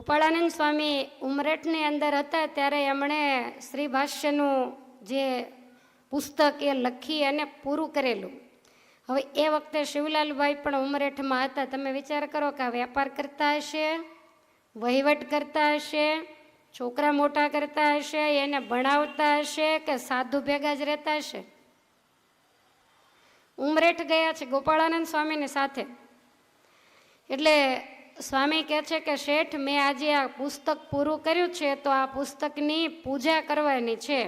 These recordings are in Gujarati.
ગોપાળાનંદ સ્વામી ઉમરેઠની અંદર હતા ત્યારે એમણે શ્રી ભાષ્યનું જે પુસ્તક એ લખી અને પૂરું કરેલું. હવે એ વખતે શિવલાલભાઈ પણ ઉમરેઠમાં હતા. તમે વિચાર કરો કે વેપાર કરતા હશે, વહીવટ કરતા હશે, છોકરા મોટા કરતા હશે, એને ભણાવતા હશે કે સાધુ ભેગા જ રહેતા હશે? ઉમરેઠ ગયા છે ગોપાળાનંદ સ્વામીની સાથે. એટલે સ્વામી કહે છે કે શેઠ, મેં આજે આ પુસ્તક પૂરું કર્યું છે, તો આ પુસ્તકની પૂજા કરવાની છે.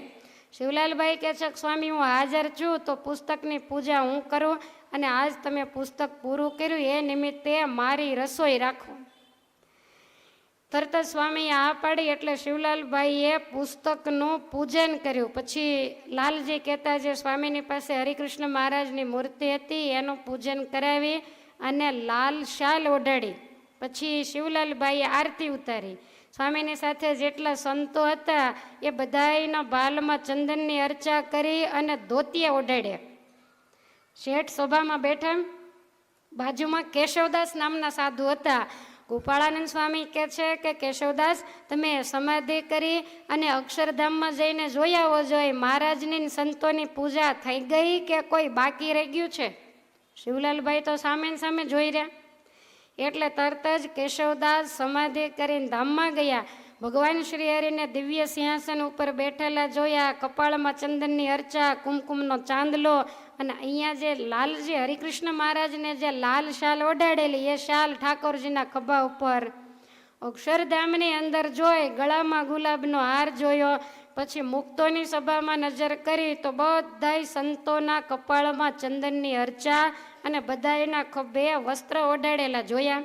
શિવલાલભાઈ કહે છે કે સ્વામી, હું હાજર છું, તો પુસ્તકની પૂજા હું કરું અને આજ તમે પુસ્તક પૂરું કર્યું, એ નિમિત્તે મારી રસોઈ રાખો. તરત જ સ્વામી આ પાડી એટલે શિવલાલભાઈએ પુસ્તકનું પૂજન કર્યું. પછી લાલજી કહેતા જે સ્વામીની પાસે હરિકૃષ્ણ મહારાજની મૂર્તિ હતી, એનું પૂજન કરાવી અને લાલ શાલ ઓઢાડી. પછી શિવલાલભાઈએ આરતી ઉતારી. સ્વામીની સાથે જેટલા સંતો હતા, એ બધાયના બાલમાં ચંદનની અર્ચા કરી અને ધોતીએ ઓઢાડ્યા. શેઠ સભામાં બેઠા. બાજુમાં કેશવદાસ નામના સાધુ હતા. ગોપાળાનંદ સ્વામી કહે છે કે, કેશવદાસ, તમે સમાધિ કરી અને અક્ષરધામમાં જઈને જોઈ આવો જોઈએ મહારાજની સંતોની પૂજા થઈ ગઈ કે કોઈ બાકી રહી ગયું છે? શિવલાલભાઈ તો સામે સામે જોઈ રહ્યા. એટલે તરત જ કેશવદાસ સમાધિ કરીને ધામમાં ગયા. ભગવાન શ્રી હરિને દિવ્ય સિંહાસન ઉપર બેઠેલા જોયા, કપાળમાં ચંદનની અર્ચા, કુમકુમનો ચાંદલો અને અહીંયા જે લાલજી, હરિકૃષ્ણ મહારાજને જે લાલ શાલ ઓઢાડેલી, એ શાલ ઠાકોરજીના ખભા ઉપર. અક્ષરધામની અંદર જોઈ, ગળામાં ગુલાબનો હાર જોયો. પછી મુક્તોની સભામાં નજર કરી તો બધાય સંતોના કપાળમાં ચંદનની અર્ચા અને બધાયના ખભે વસ્ત્ર ઓઢાડેલા જોયા.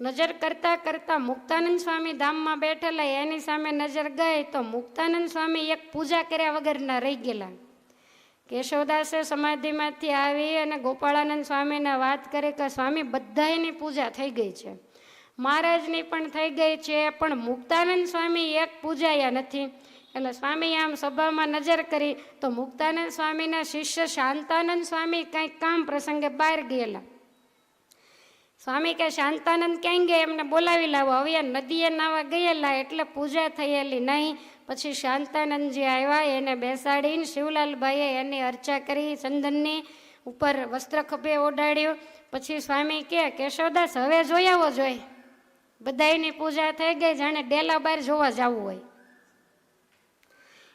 નજર કરતાં કરતાં મુક્તાનંદ સ્વામી ધામમાં બેઠેલા, એની સામે નજર ગઈ તો મુક્તાનંદ સ્વામી એક પૂજા કર્યા વગરના રહી ગયેલા. કેશવદાસે સમાધિમાંથી આવી અને ગોપાળાનંદ સ્વામીને વાત કરી કે, સ્વામી, બધાયની પૂજા થઈ ગઈ છે. મહારાજની પણ થઈ ગઈ છે, પણ મુક્તાનંદ સ્વામી એક પૂજાયા નથી. એટલે સ્વામી આમ સભામાં નજર કરી તો મુક્તાનંદ સ્વામીના શિષ્ય શાંતાનંદ સ્વામી કંઈક કામ પ્રસંગે બહાર ગયેલા. સ્વામી કે શાંતાનંદ ક્યાંય ગયા? એમને બોલાવી લાવો. હવે આ નદીએ નાવા ગયેલા એટલે પૂજા થયેલી નહીં. પછી શાંતાનંદજી આવ્યા, એને બેસાડીને શિવલાલભાઈએ એની અર્ચા કરી, ચંદનની ઉપર વસ્ત્ર ખભે ઓઢાડ્યું. પછી સ્વામી કે કેશવદાસ, હવે જોઈ આવો જોઈ. બધાયની પૂજા થઈ ગઈ, જાણે ડેલા બહાર જોવા જવું હોય.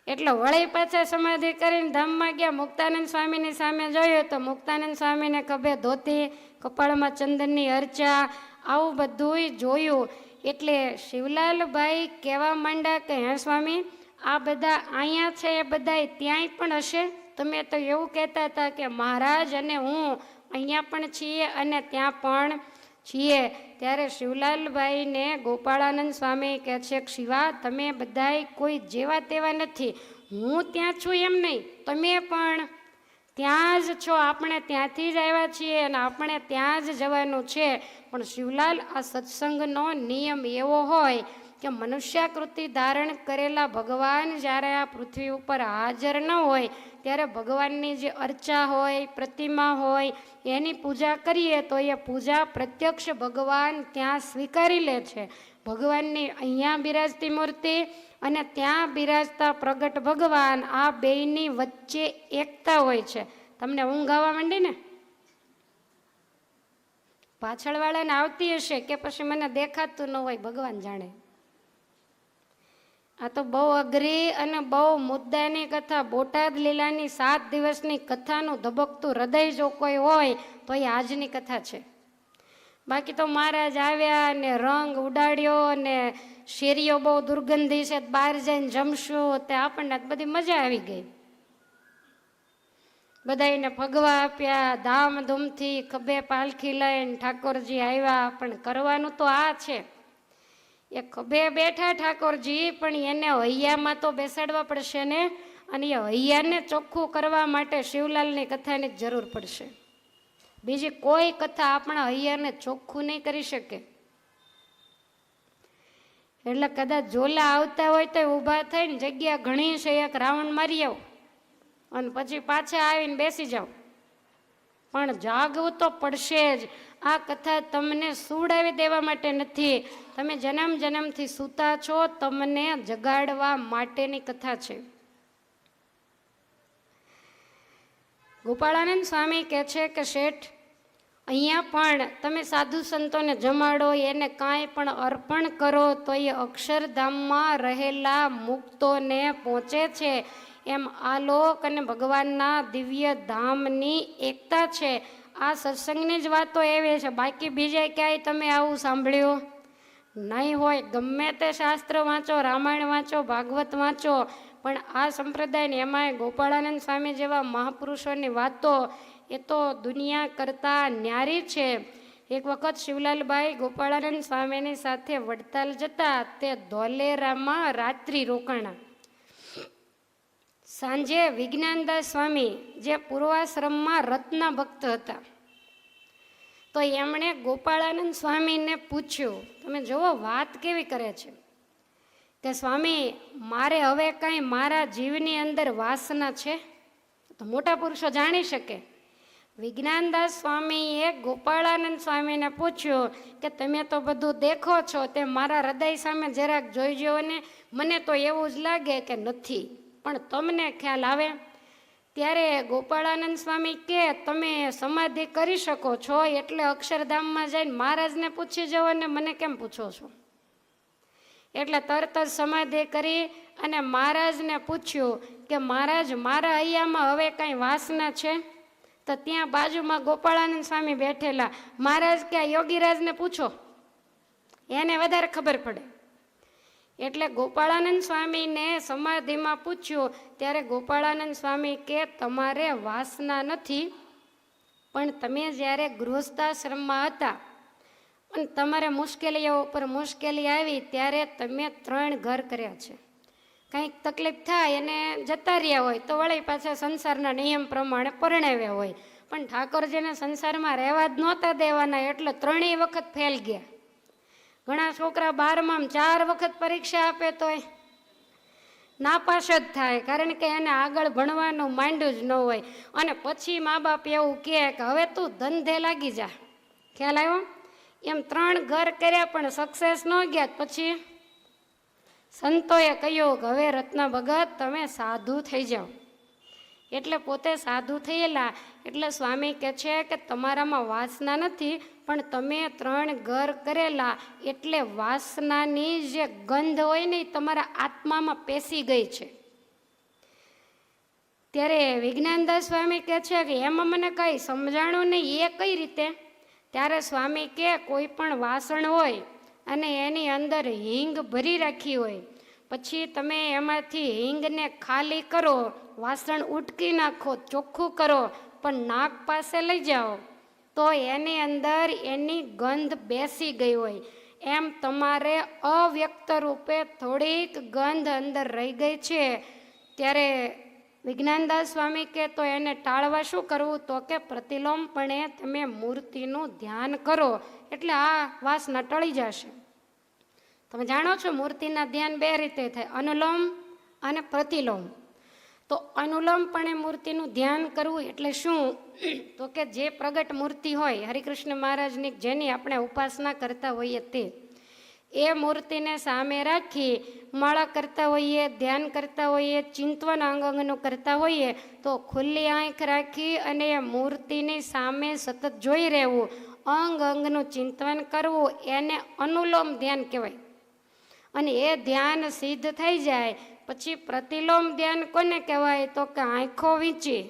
એટલે વળી પાછા સમાધિ કરીને ધામમાં ગયા. મુક્તાનંદ સ્વામીની સામે જોયું તો મુક્તાનંદ સ્વામીને ખભે ધોતી, કપાળમાં ચંદનની અર્ચા, આવું બધુંય જોયું. એટલે શિવલાલભાઈ કહેવા માંડ્યા કે, હે સ્વામી, આ બધા અહીંયા છે, એ બધા ત્યાંય પણ હશે? તમે તો એવું કહેતા હતા કે, મહારાજ અને હું અહીંયા પણ છીએ અને ત્યાં પણ છીએ. ત્યારે શિવલાલભાઈને ગોપાળાનંદ સ્વામી કહે છે, શિવા, તમે બધાય કોઈ જેવા તેવા નથી. હું ત્યાં છું એમ નહીં. તમે પણ ત્યાં જ છો. આપણે ત્યાંથી જ આવ્યા છીએ અને આપણે ત્યાં જ જવાનું છે. પણ શિવલાલ આ સત્સંગનો નિયમ એવો હોય કે મનુષ્યાકૃતિ ધારણ કરેલા ભગવાન જ્યારે આ પૃથ્વી ઉપર હાજર ન હોય, ત્યારે ભગવાનની જે અર્ચા હોય, પ્રતિમા હોય, એની પૂજા કરીએ તો એ પૂજા પ્રત્યક્ષ ભગવાન ત્યાં સ્વીકારી લે છે. ભગવાનની અહીંયા બિરાજતી મૂર્તિ અને ત્યાં બિરાજતા પ્રગટ ભગવાન આ બેયની વચ્ચે એકતા હોય છે. તમને ઊંઘ આવવા માંડી ને? પાછળવાળાને આવતી હશે કે પછી મને દેખાતું ન હોય, ભગવાન જાણે. આ તો બહુ અઘરી અને બહુ મુદ્દાની કથા. બોટાદ લીલાની સાત દિવસની કથાનું ધબકતું હૃદય જો કોઈ હોય, તો એ આજની કથા છે. બાકી તો મહારાજ આવ્યા ને રંગ ઉડાડ્યો ને શેરીઓ બહુ દુર્ગંધી છે બહાર જઈને જમશું, તે આપણને બધી મજા આવી ગઈ. બધાને ફગવા આપ્યા, ધામધૂમથી ખભે પાલખી લઈને ઠાકોરજી આવ્યા, પણ કરવાનું તો આ છે. એ ખભે બેઠા ઠાકોરજી, પણ એને હૈયામાં તો બેસાડવા પડશે ને? અને એ હૈયાને ચોખ્ખું કરવા માટે શિવલાલની કથાની જરૂર પડશે. બીજી કોઈ કથા આપણા હૈયાને ચોખ્ખું નહીં કરી શકે. એટલે કદાચ ઝોલા આવતા હોય તો ઊભા થઈને જગ્યા ઘણી છે, એક રાઉન્ડ મારી આવો. અને પછી પાછા આવીને બેસી જાઓ. પણ જાગવું તો પડશે જ. આ કથા તમને સુડાવી દેવા માટે નથી. તમે જન્મ જન્મથી સૂતા છો, તમને જગાડવા માટેની કથા છે. ગોપાળાનંદ સ્વામી કહે છે કે શેઠ, અહીંયા પણ તમે સાધુ સંતોને જમાડો, એને કાંઈ પણ અર્પણ કરો તો એ અક્ષરધામમાં રહેલા મુક્તોને પહોંચે છે. એમ આલોક અને ભગવાનના દિવ્ય ધામની એકતા છે. આ સત્સંગની જ વાતો એવી છે. બાકી બીજે ક્યાંય તમે આવું સાંભળ્યું? નહીં હોય. ગમે તે શાસ્ત્ર વાંચો, રામાયણ વાંચો, ભાગવત વાંચો, પણ આ સંપ્રદાયને એમાંય ગોપાળાનંદ સ્વામી જેવા મહાપુરુષોની વાતો એ તો દુનિયા કરતાં ન્યારી છે. એક વખત શિવલાલભાઈ ગોપાળાનંદ સ્વામીની સાથે વડતાલ જતા તે ધોલેરામાં રાત્રિ રોકાણા. સાંજે વિજ્ઞાનદાસ સ્વામી જે પૂર્વાશ્રમમાં રત્ન ભક્ત હતા. તો એમણે ગોપાળાનંદ સ્વામીને પૂછ્યું, તમે જુઓ, વાત કેવી કરે છે? કે, સ્વામી, મારે હવે કાંઈ મારા જીવની અંદર વાસના છે? તો મોટા પુરુષો જાણી શકે. વિજ્ઞાનદાસ સ્વામીએ ગોપાળાનંદ સ્વામીને પૂછ્યું કે, તમે તો બધું દેખો છો, તે મારા હૃદય સામે જરાક જોઈજો ને, મને તો એવું જ લાગે કે નથી. પણ તમને ખ્યાલ આવે? ત્યારે ગોપાળાનંદ સ્વામી કે, તમે સમાધિ કરી શકો છો, એટલે અક્ષરધામમાં જઈને મહારાજને પૂછી જાઓ ને મને કેમ પૂછો છો? એટલે તરત જ સમાધિ કરી અને મહારાજને પૂછ્યું કે, મહારાજ, મારા અહીંયામાં હવે કાંઈ વાસના છે? તો ત્યાં બાજુમાં ગોપાળાનંદ સ્વામી બેઠેલા. મહારાજ કે યોગીરાજને પૂછો? એને વધારે ખબર પડે. એટલે ગોપાળાનંદ સ્વામીને સમાધિમાં પૂછ્યું, ત્યારે ગોપાળાનંદ સ્વામી કે, તમારે વાસના નથી, પણ તમે જ્યારે ગૃહસ્થાશ્રમમાં હતા અને તમારે મુશ્કેલીઓ ઉપર મુશ્કેલી આવી, ત્યારે તમે ત્રણ ઘર કર્યા છે. કંઈક તકલીફ થાય અને જતા રહ્યા હોય, તો વળી પાછા સંસારના નિયમ પ્રમાણે પરણાવ્યા હોય. પણ ઠાકોરજીને સંસારમાં રહેવા જ નહોતા દેવાના, એટલે ત્રણેય વખત ફેલ ગયા. ઘણા છોકરા બારમાં ચાર વખત પરીક્ષા આપે તોય નાપાસ જ થાય, કારણ કે એને આગળ ભણવાનું માંડ્યું જ ન હોય. અને પછી મા બાપ એવું કહે કે હવે તું ધંધે લાગી જા. ખ્યાલ આવ્યો? એમ ત્રણ ઘર કર્યા પણ સક્સેસ ન ગયા. પછી સંતોએ કહ્યું કે હવે રત્ન ભગત તમે સાધુ થઈ જાઓ. એટલે પોતે સાધુ થયેલા. એટલે સ્વામી કહે છે કે તમારામાં વાસના નથી, પણ તમે ત્રણ ઘર કરેલા. એટલે વાસનાની જે ગંધ હોય ને એ તમારા આત્મામાં પેસી ગઈ છે. ત્યારે વિજ્ઞાનદાસ સ્વામી કહે છે કે એમાં મને કંઈ સમજાણું નહીં, એ કઈ રીતે? ત્યારે સ્વામી કે કોઈ પણ વાસણ હોય અને એની અંદર હિંગ ભરી રાખી હોય, પછી તમે એમાંથી હિંગને ખાલી કરો વાસણ ઉટકી નાખો, ચોખ્ખું કરો, પણ નાક પાસે લઈ જાઓ. તો એની અંદર એની ગંધ બેસી ગઈ હોય. એમ તમારે અવ્યક્ત રૂપે થોડીક ગંધ અંદર રહી ગઈ છે. ત્યારે વિજ્ઞાનદાસ સ્વામી કે તો એને ટાળવા શું કરવું? તો કે પ્રતિલોમપણે તમે મૂર્તિનું ધ્યાન કરો, એટલે આ વાસના ટળી જશે. તમે જાણો છો, મૂર્તિના ધ્યાન બે રીતે થાય અનુલોમ અને પ્રતિલોમ તો અનુલોમપણે મૂર્તિનું ધ્યાન કરવું એટલે શું? તો કે જે પ્રગટ મૂર્તિ હોય, હરિકૃષ્ણ મહારાજની જેની આપણે ઉપાસના કરતા હોઈએ તે, એ મૂર્તિને સામે રાખી, માળા કરતા હોઈએ, ધ્યાન કરતા હોઈએ, ચિંતવન અંગ અંગનું કરતા હોઈએ, તો ખુલ્લી આંખ રાખી અને એ મૂર્તિની સામે સતત જોઈ રહેવું, અંગ અંગનું ચિંતવન કરવું, એને અનુલોમ ધ્યાન કહેવાય. અને એ ધ્યાન સિદ્ધ થઈ જાય. પછી પ્રતિલોમ ધ્યાન કોને કહેવાય? તો કે આંખો વીંચી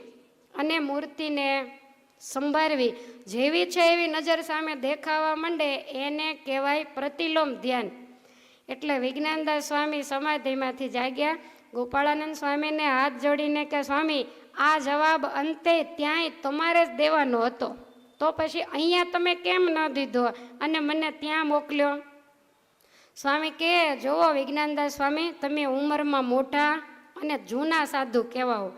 અને મૂર્તિને સંભાળવી. જેવી છે એવી નજર સામે દેખાવા માંડે એને કહેવાય પ્રતિલોમ ધ્યાન. એટલે વિજ્ઞાનદાસ સ્વામી સમાધિમાંથી જાગ્યા. ગોપાળાનંદ સ્વામીને હાથ જોડીને કે, સ્વામી, આ જવાબ અંતે ત્યાંય તમારે જ દેવાનો હતો. તો પછી અહીંયા તમે કેમ ન દીધો? અને મને ત્યાં મોકલ્યો. સ્વામી કે, જુઓ વિજ્ઞાનદાસ સ્વામી, તમે ઉંમરમાં મોટા અને જૂના સાધુ કહેવાઓ.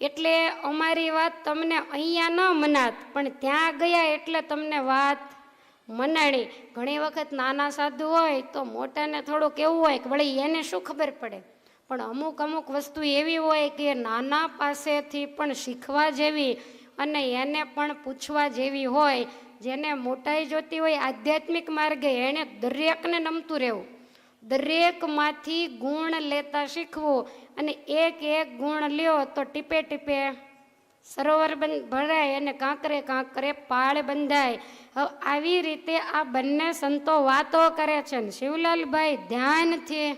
એટલે અમારી વાત તમને અહીંયા ન મનાત, પણ ત્યાં ગયા એટલે તમને વાત મનાણી. ઘણી વખત નાના સાધુ હોય તો મોટાને થોડુંક એવું હોય કે વળી એને શું ખબર પડે? પણ અમુક અમુક વસ્તુ એવી હોય કે નાના પાસેથી પણ શીખવા જેવી અને એને પણ પૂછવા જેવી હોય જેને મોટાઈ જોતી હોય આધ્યાત્મિક માર્ગે એણે દરેકને નમતું રહેવું. દરેકમાંથી ગુણ લેતા શીખવું અને એક એક ગુણ લ્યો તો ટીપે ટીપે સરોવર બંધ ભરાય અને કાંકરે કાંકરે પાળ બંધાય. હવે આવી રીતે આ બંને સંતો વાતો કરે છે ને શિવલાલભાઈ ધ્યાનથી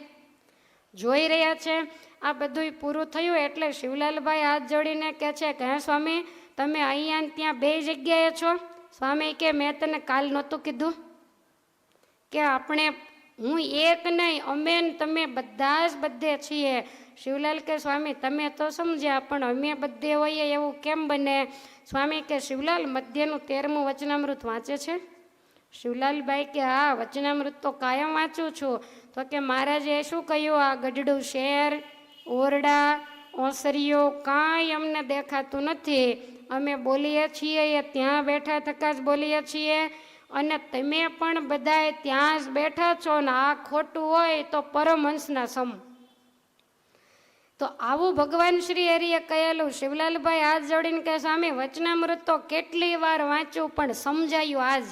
જોઈ રહ્યા છે. આ બધું પૂરું થયું એટલે શિવલાલભાઈ હાથ જોડીને કહે છે કે, હે સ્વામી, તમે અહીંયા ત્યાં બે જગ્યાએ છો? સ્વામી કે, મેં તને કાલ નહોતું કીધું કે આપણે, હું એક નહીં, અમે તમે બધા જ બધે છીએ. શિવલાલ કે, સ્વામી, તમે તો સમજ્યા, પણ અમે બધે હોઈએ, એવું કેમ બને? સ્વામી કે, શિવલાલ, મધ્યનું તેરમું વચનામૃત વાંચે છે? શિવલાલભાઈ કે, હા, વચનામૃત તો કાયમ વાંચું છું. તો કે, મહારાજે શું કહ્યું? આ ગઢડું શેર, ઓરડા, ઓસરીઓ કાંઈ અમને દેખાતું નથી. અમે બોલીએ છીએ, એ ત્યાં બેઠા થકા જ બોલીએ છીએ. અને તમે પણ બધાએ ત્યાં જ બેઠા છો ને, આ ખોટું હોય તો પરમહંસના સમ. તો આવું ભગવાન શ્રી હરિએ કહેલું, શિવલાલભાઈ હાથ જોડીને કહે, સ્વામી, વચનામૃત તો કેટલી વાર વાંચ્યું, પણ સમજાયું આજ.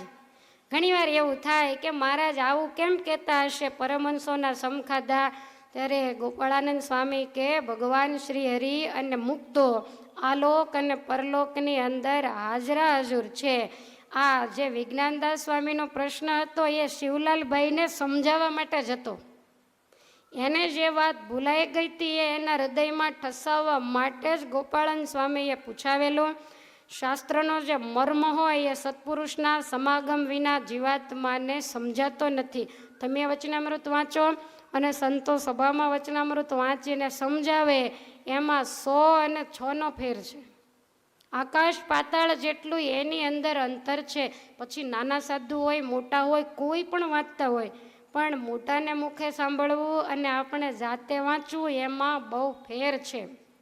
ઘણીવાર એવું થાય કે મહારાજ આવું કેમ કહેતા હશે? પરમહંસોના સમખાધા ત્યારે ગોપાળાનંદ સ્વામી કે, ભગવાન શ્રી હરિ અને મુક્તો, આલોક અને પરલોકની અંદર હાજરા હાજુર છે. આ જે વિજ્ઞાનદાસ સ્વામીનો પ્રશ્ન હતો, એ શિવલાલભાઈને સમજાવવા માટે જ હતો. એને જે વાત ભૂલાઈ ગઈ હતી, એ એના હૃદયમાં ઠસાવવા માટે જ ગોપાળન સ્વામીએ પૂછાવેલું. શાસ્ત્રનો જે મર્મ હોય, એ સત્પુરુષના સમાગમ વિના જીવાત્માને સમજાતો નથી. તમે વચનામૃત વાંચો. અને સંતો સભામાં વચનામૃત વાંચીને સમજાવે, એમાં સો અને છનો ફેર છે. આકાશ પાતાળ જેટલું એની અંદર અંતર છે. પછી નાના સાધુ હોય, મોટા હોય, કોઈ પણ વાંચતા હોય, પણ મોટાને મુખે સાંભળવું અને આપણે જાતે વાંચવું એમાં બહુ ફેર છે.